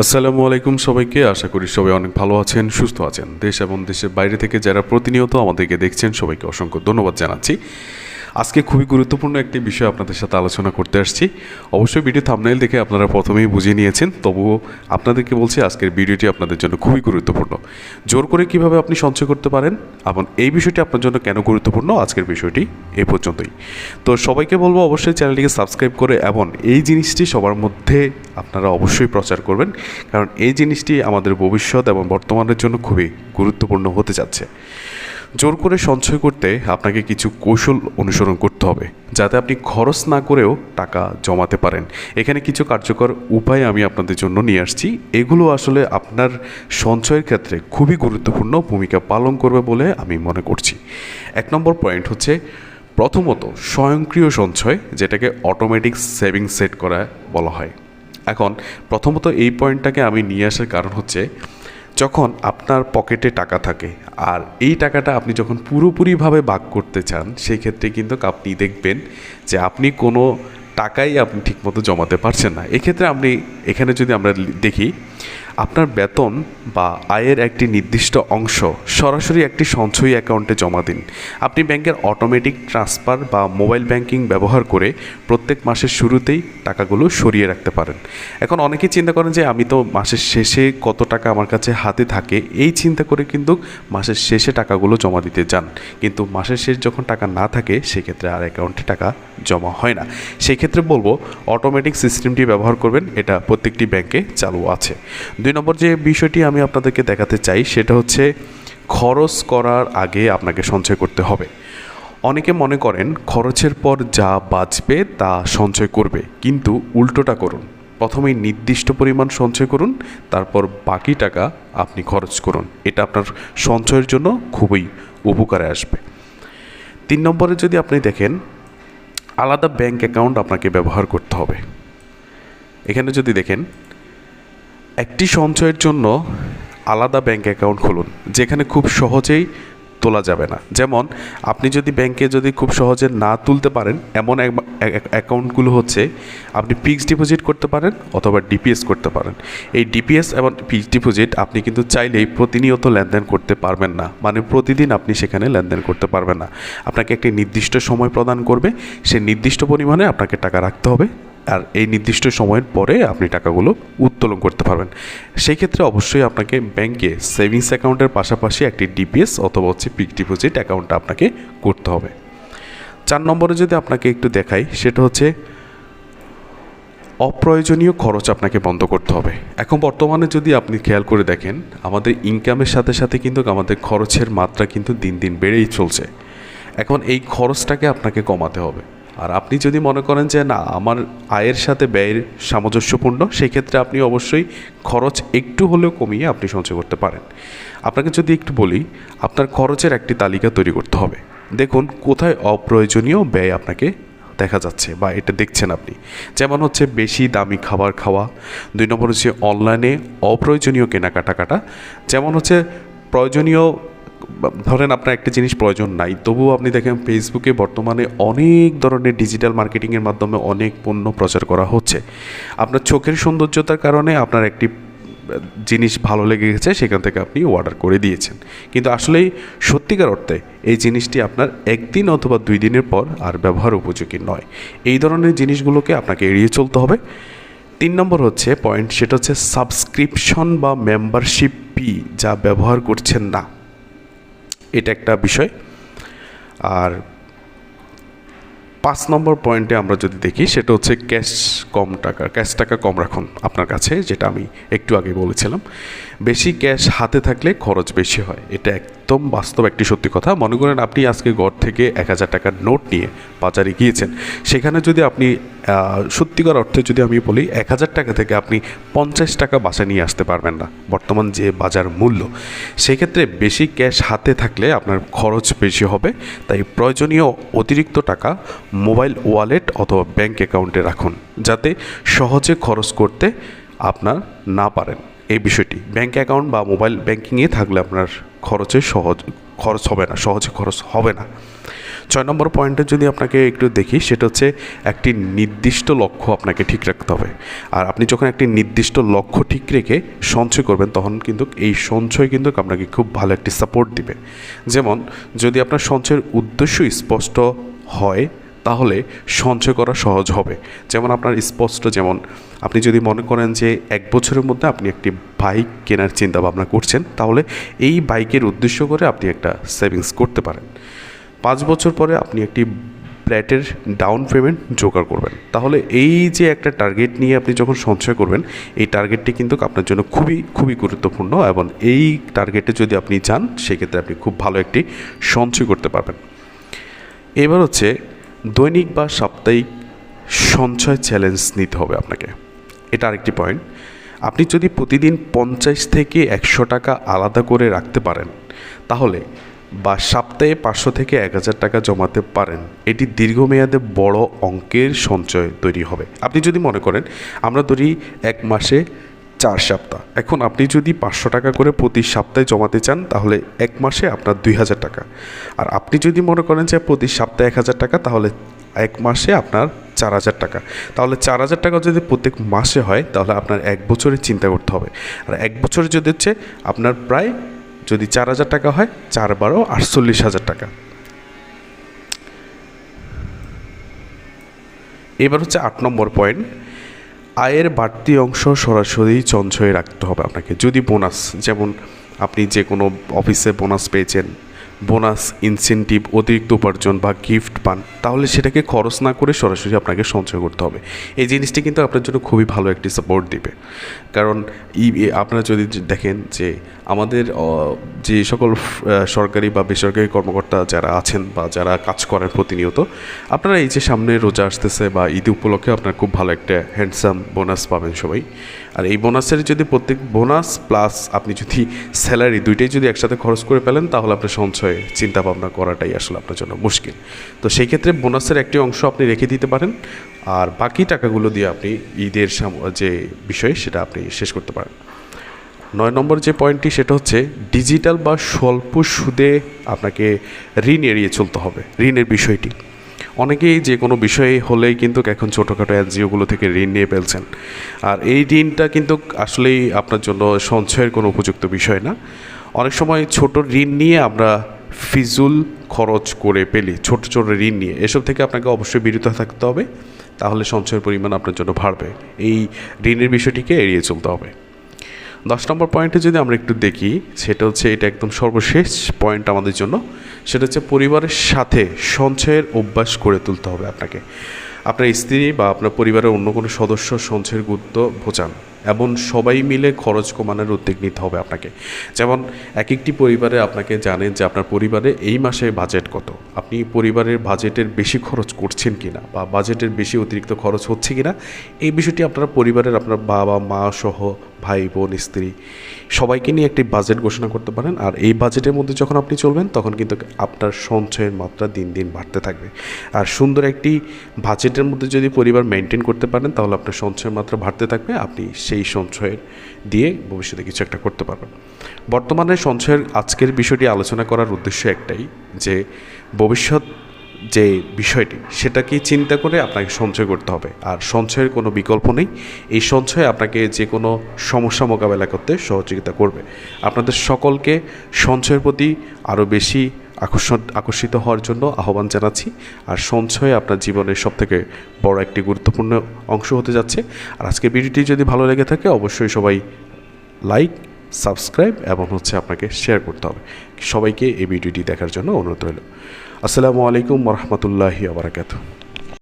আসসালামু আলাইকুম সবাইকে। আশা করি সবাই অনেক ভালো আছেন, সুস্থ আছেন। দেশ এবং দেশের বাইরে থেকে যারা প্রতিনিয়ত আমাদেরকে দেখছেন, সবাইকে অসংখ্য ধন্যবাদ জানাচ্ছি। আজকে খুবই গুরুত্বপূর্ণ একটি বিষয় আপনাদের সাথে আলোচনা করতে আসছি। অবশ্যই ভিডিও থামনাইল দেখে আপনারা প্রথমেই বুঝিয়ে নিয়েছেন, তবুও আপনাদেরকে বলছি আজকের ভিডিওটি আপনাদের জন্য খুবই গুরুত্বপূর্ণ। জোর করে কীভাবে আপনি সঞ্চয় করতে পারেন, এবং এই বিষয়টি আপনার জন্য কেন গুরুত্বপূর্ণ, আজকের বিষয়টি এ পর্যন্তই। তো সবাইকে বলব অবশ্যই চ্যানেলটিকে সাবস্ক্রাইব করে, এবং এই জিনিসটি সবার মধ্যে আপনারা অবশ্যই প্রচার করবেন, কারণ এই জিনিসটি আমাদের ভবিষ্যৎ এবং বর্তমানের জন্য খুবই গুরুত্বপূর্ণ হতে যাচ্ছে। জোর করে সঞ্চয় করতে আপনাকে কিছু কৌশল অনুসরণ করতে হবে, যাতে আপনি খরচ না করেও টাকা জমাতে পারেন। এখানে কিছু কার্যকর উপায় আমি আপনাদের জন্য নিয়ে আসছি। এগুলো আসলে আপনার সঞ্চয়ের ক্ষেত্রে খুবই গুরুত্বপূর্ণ ভূমিকা পালন করবে বলে আমি মনে করছি। এক নম্বর পয়েন্ট হচ্ছে, প্রথমত স্বয়ংক্রিয় সঞ্চয়, যেটাকে অটোমেটিক সেভিং সেট করা বলা হয়। এখন, প্রথমত এই পয়েন্টটাকে আমি নিয়ে আসার কারণ হচ্ছে যখন আপনার পকেটে টাকা থাকে আর এই টাকাটা আপনি যখন পুরোপুরিভাবে ভাগ করতে চান, সেই ক্ষেত্রে কিন্তু আপনি দেখবেন যে আপনি কোনো টাকাই আপনি ঠিকমতো জমাতে পারছেন না। এক্ষেত্রে আপনি, এখানে যদি আমরা দেখি আপনার বেতন বা আয়ের একটি নির্দিষ্ট অংশ সরাসরি একটি সঞ্চয়ী অ্যাকাউন্টে জমা দিন। আপনি ব্যাংকের অটোমেটিক ট্রান্সফার বা মোবাইল ব্যাংকিং ব্যবহার করে প্রত্যেক মাসের শুরুতেই টাকাগুলো সরিয়ে রাখতে পারেন। এখন অনেকেই চিন্তা করেন যে, আমি তো মাসের শেষে কত টাকা আমার কাছে হাতে থাকে? এই চিন্তা করে কিন্তু মাসের শেষে টাকাগুলো জমা দিতে যান। কিন্তু মাসের শেষ যখন টাকা না থাকে, সেক্ষেত্রে আর অ্যাকাউন্টে টাকা জমা হয় না। সেই ক্ষেত্রে বলব, অটোমেটিক সিস্টেমটি ব্যবহার করবেন। এটা প্রত্যেকটি ব্যাংকে চালু আছে। দুই নম্বর যে বিষয়টি আমি আপনাদেরকে দেখাতে চাই, সেটা হচ্ছে খরচ করার আগে আপনাকে সঞ্চয় করতে হবে। অনেকে মনে করেন খরচের পর যা বাঁচবে তা সঞ্চয় করবে, কিন্তু উল্টোটা করুন। প্রথমেই নির্দিষ্ট পরিমাণ সঞ্চয় করুন, তারপর বাকি টাকা আপনি খরচ করুন। এটা আপনার সঞ্চয়ের জন্য খুবই উপকারে আসবে। তিন নম্বরে যদি আপনি দেখেন, আলাদা ব্যাংক অ্যাকাউন্ট আপনাকে ব্যবহার করতে হবে। এখানে যদি দেখেন একটি সঞ্চয়ের জন্য আলাদা ব্যাংক অ্যাকাউন্ট খুলুন, যেখানে খুব সহজেই তোলা যাবে না। যেমন, আপনি যদি ব্যাংকে যদি খুব সহজে না তুলতে পারেন, এমন অ্যাকাউন্টগুলো হচ্ছে, আপনি ফিক্সড ডিপোজিট করতে পারেন অথবা ডিপিএস করতে পারেন। এই ডিপিএস এবং ফিক্সড ডিপোজিট আপনি কিন্তু চাইলেই প্রতিনিয়ত লেনদেন করতে পারবেন না। মানে প্রতিদিন আপনি সেখানে লেনদেন করতে পারবেন না। আপনাকে একটি নির্দিষ্ট সময় প্রদান করবে, সে নির্দিষ্ট পরিমাণে আপনাকে টাকা রাখতে হবে। আর এই নির্দিষ্ট সময়ের পরে আপনি টাকাগুলো উত্তোলন করতে পারবেন। সেই ক্ষেত্রে অবশ্যই আপনাকে ব্যাংকে সেভিংস অ্যাকাউন্টের পাশাপাশি একটি ডিপিএস অথবা হচ্ছে পিক ডিপোজিট অ্যাকাউন্টটা আপনাকে করতে হবে। চার নম্বরে যদি আপনাকে একটু দেখাই, সেটা হচ্ছে অপ্রয়োজনীয় খরচ আপনাকে বন্ধ করতে হবে। এখন বর্তমানে যদি আপনি খেয়াল করে দেখেন, আমাদের ইনকামের সাথে সাথে কিন্তু আমাদের খরচের মাত্রা কিন্তু দিন দিন বেড়েই চলছে। এখন এই খরচটাকে আপনাকে কমাতে হবে। আর আপনি যদি মনে করেন যে না, আমার আয়ের সাথে ব্যয়ের সামঞ্জস্যপূর্ণ সেই ক্ষেত্রে আপনি অবশ্যই খরচ একটু হলেও কমিয়ে আপনি সঞ্চয় করতে পারেন। আপনাকে যদি একটু বলি, আপনার খরচের একটি তালিকা তৈরি করতে হবে। দেখুন, কোথায় অপ্রয়োজনীয় ব্যয় আপনাকে দেখা যাচ্ছে বা এটা দেখছেন আপনি। যেমন হচ্ছে বেশি দামি খাবার খাওয়া, দুই নম্বর হচ্ছে অনলাইনে অপ্রয়োজনীয় কেনাকাটা কাটা, যেমন হচ্ছে প্রয়োজনীয় ধরেন আপনার একটা জিনিস প্রয়োজন নাই, তবুও আপনি দেখেন ফেসবুকে বর্তমানে অনেক ধরনের ডিজিটাল মার্কেটিংয়ের মাধ্যমে অনেক পণ্য প্রচার করা হচ্ছে। আপনার চোখের সৌন্দর্যতার কারণে আপনার একটি জিনিস ভালো লেগে গেছে, সেখান থেকে আপনি অর্ডার করে দিয়েছেন। কিন্তু আসলেই সত্যিকার অর্থে এই জিনিসটি আপনার একদিন অথবা দুই দিনের পর আর ব্যবহার উপযোগী নয়। এই ধরনের জিনিসগুলোকে আপনাকে এড়িয়ে চলতে হবে। তিন নম্বর হচ্ছে পয়েন্ট সেটা হচ্ছে সাবস্ক্রিপশন বা মেম্বারশিপ পি যা ব্যবহার করছেন না। এটা একটা বিষয়। আর পাঁচ নম্বর পয়েন্টে আমরা যদি দেখি, সেটা হচ্ছে ক্যাশ কম টাকা, ক্যাশ টাকা কম রাখুন আপনার কাছে, যেটা আমি একটু আগে বলেছিলাম। বেশি ক্যাশ হাতে থাকলে খরচ বেশি হয়। এটা একদম বাস্তব একটি সত্যি কথা। মনে করেন আপনি আজকে ঘর থেকে এক হাজার টাকার নোট নিয়ে বাজারে গিয়েছেন। সেখানে যদি আপনি সত্যিকার অর্থে যদি আমি বলি, এক হাজার টাকা থেকে আপনি পঞ্চাশ টাকা বাসা নিয়ে আসতে পারবেন না, বর্তমান যে বাজার মূল্য। সেক্ষেত্রে বেশি ক্যাশ হাতে থাকলে আপনার খরচ বেশি হবে। তাই প্রয়োজনীয় অতিরিক্ত টাকা মোবাইল ওয়ালেট অথবা ব্যাংক অ্যাকাউন্টে রাখুন, যাতে সহজে খরচ করতে আপনার না পারেন। এই বিষয়টি, ব্যাংক অ্যাকাউন্ট বা মোবাইল ব্যাংকিংয়ে থাকলে আপনার খরচে সহজ, খরচ হবে না, সহজে খরচ হবে না। ছয় নম্বর পয়েন্টে যদি আপনাকে একটু দেখি, সেটা হচ্ছে একটি নির্দিষ্ট লক্ষ্য আপনাকে ঠিক রাখতে হবে। আর আপনি যখন একটি নির্দিষ্ট লক্ষ্য ঠিক রেখে সঞ্চয় করবেন, তখন কিন্তু এই সঞ্চয় কিন্তু আপনাকে খুব ভালো একটি সাপোর্ট দিবে। যেমন, যদি আপনার সঞ্চয়ের উদ্দেশ্য স্পষ্ট হয় তাহলে সঞ্চয় করা সহজ হবে। যেমন আপনার স্পষ্ট যেমন, আপনি যদি মনে করেন যে এক বছরের মধ্যে আপনি একটি বাইক কেনার চিন্তা ভাবনা করছেন, তাহলে এই বাইকের উদ্দেশ্য করে আপনি একটা সেভিংস করতে পারেন। পাঁচ বছর পরে আপনি একটি ফ্ল্যাটের ডাউন পেমেন্ট জোগাড় করবেন। তাহলে এই যে একটা টার্গেট নিয়ে আপনি যখন সঞ্চয় করবেন, এই টার্গেটটি কিন্তু আপনার জন্য খুবই খুবই গুরুত্বপূর্ণ এবং এই টার্গেটে যদি আপনি যান সেক্ষেত্রে আপনি খুব ভালো একটি সঞ্চয় করতে পারবেন। এবার হচ্ছে দৈনিক বা সাপ্তাহিক সঞ্চয় চ্যালেঞ্জ নিতে হবে আপনাকে। এটা আরেকটি পয়েন্ট আপনি যদি প্রতিদিন পঞ্চাশ থেকে একশো টাকা আলাদা করে রাখতে পারেন, তাহলে বা সপ্তাহে পাঁচশো থেকে এক হাজার টাকা জমাতে পারেন। এটি দীর্ঘমেয়াদে বড় অঙ্কের সঞ্চয় তৈরি হবে। আপনি যদি মনে করেন, আমরা ধরি এক মাসে চার সপ্তাহ। এখন আপনি যদি পাঁচশো টাকা করে প্রতি সপ্তাহে জমাতে চান, তাহলে এক মাসে আপনার দুই হাজার টাকা। আর আপনি যদি মনে করেন যে প্রতি সপ্তাহে এক হাজার টাকা, তাহলে এক মাসে আপনার চার হাজার টাকা। তাহলে চার হাজার টাকা যদি প্রত্যেক মাসে হয়, তাহলে আপনার এক বছরে চিন্তা করতে হবে। আর এক বছরে যদি হচ্ছে, আপনার প্রায় যদি চার হাজার টাকা হয়, চার বারো আটচল্লিশ হাজার টাকা। এবার হচ্ছে আট নম্বর পয়েন্ট আয়ের বাড়তি অংশ সরাসরি সঞ্চয়ে রাখতে হবে আপনাকে। যদি বোনাস, যেমন আপনি যে কোনো অফিসে বোনাস পেয়েছেন বোনাস ইনসেন্টিভ অতিরিক্ত উপার্জন বা গিফট পান, তাহলে সেটাকে খরচ না করে সরাসরি আপনাকে সঞ্চয় করতে হবে। এই জিনিসটি কিন্তু আপনার জন্য খুবই ভালো একটি সাপোর্ট দিবে। কারণ ই আপনারা যদি দেখেন যে, আমাদের যে সকল সরকারি বা বেসরকারি কর্মকর্তা যারা আছেন বা যারা কাজ করেন প্রতিনিয়ত, আপনারা এই যে সামনে রোজা আসতেছে বা ঈদ উপলক্ষে আপনার খুব ভালো একটা হ্যান্ডসাম বোনাস পাবেন সবাই। আর এই বোনাসের যদি প্রত্যেক বোনাস প্লাস আপনি যদি স্যালারি দুইটাই যদি একসাথে খরচ করে ফেলেন, তাহলে আপনার সঞ্চয়ে চিন্তা ভাবনা করাটাই আসলে আপনার জন্য মুশকিল। তো সেই ক্ষেত্রে বোনাসের একটি অংশ আপনি রেখে দিতে পারেন, আর বাকি টাকাগুলো দিয়ে আপনি ঈদের যে বিষয় সেটা আপনি শেষ করতে পারেন। নয় নম্বর যে পয়েন্টটি সেটা হচ্ছে ডিজিটাল বা স্বল্প সুদে আপনাকে ঋণ এড়িয়ে চলতে হবে, ঋণের বিষয়টি। অনেকেই যে কোনো বিষয়ে হলেই কিন্তু এখন ছোটোখাটো এনজিওগুলো থেকে ঋণ নিয়ে ফেলছেন। আর এই ঋণটা কিন্তু আসলেই আপনার জন্য সঞ্চয়ের কোনো উপযুক্ত বিষয় না। অনেক সময় ছোট ঋণ নিয়ে আমরা ফিজুল খরচ করে পেলি ছোট ছোট ঋণ নিয়ে। এসব থেকে আপনাকে অবশ্যই বিরত থাকতে হবে, তাহলে সঞ্চয়ের পরিমাণ আপনার জন্য বাড়বে। এই ঋণের বিষয়টিকে এড়িয়ে চলতে হবে। দশ নম্বর পয়েন্টে যদি আমরা একটু দেখি, সেটা হচ্ছে এটা একদম সর্বশেষ পয়েন্ট আমাদের জন্য। সেটা হচ্ছে পরিবারের সাথে সঞ্চয়ের অভ্যাস করে তুলতে হবে আপনাকে। আপনার স্ত্রী বা আপনার পরিবারের অন্য কোনো সদস্য সঞ্চয়ের গুরুত্ব বোঝান। এবং সবাই মিলে খরচ কমানোর উদ্যোগ নিতে হবে আপনাকে। যেমন এক একটি পরিবারে আপনাকে জানেন যে আপনার পরিবারে এই মাসে বাজেট কত। আপনি পরিবারের বাজেটের বেশি খরচ করছেন কিনা বা বাজেটের বেশি অতিরিক্ত খরচ হচ্ছে কিনা, এই বিষয়টি আপনারা পরিবারের আপনার বাবা, মা সহ ভাই, বোন, স্ত্রী সবাইকে নিয়ে একটি বাজেট ঘোষণা করতে পারেন আর এই বাজেটের মধ্যে যখন আপনি চলবেন তখন কিন্তু আপনার সঞ্চয়ের মাত্রা দিন দিন বাড়তে থাকবে। আর সুন্দর একটি বাজেটের মধ্যে যদি পরিবার মেনটেন করতে পারেন তাহলে আপনার সঞ্চয়ের মাত্রা বাড়তে থাকবে। আপনি সেই সঞ্চয়ের দিয়ে ভবিষ্যতে কিছু একটা করতে পারবেন বর্তমানে সঞ্চয়ের আজকের বিষয়টি আলোচনা করার উদ্দেশ্য একটাই যে, ভবিষ্যৎ যে বিষয়টি সেটাকে চিন্তা করে আপনাকে সঞ্চয় করতে হবে। আর সঞ্চয়ের কোনো বিকল্প নেই। এই সঞ্চয় আপনাকে যে কোনো সমস্যা মোকাবেলা করতে সহযোগিতা করবে। আপনাদের সকলকে সঞ্চয়ের প্রতি আরও বেশি আকর্ষণ, আকর্ষিত হওয়ার জন্য আহ্বান জানাচ্ছি। আর সঞ্চয় আপনার জীবনের সবথেকে বড় একটি গুরুত্বপূর্ণ অংশ হতে যাচ্ছে। আর আজকে ভিডিওটি যদি ভালো লেগে থাকে, অবশ্যই সবাই লাইক, সাবস্ক্রাইব এবং হচ্ছে আপনাকে শেয়ার করতে হবে। সবাইকে এই ভিডিওটি দেখার জন্য অনুরোধ রইল। আসসালামু আলাইকুম রহমতুল্লাহি আবরাকাতু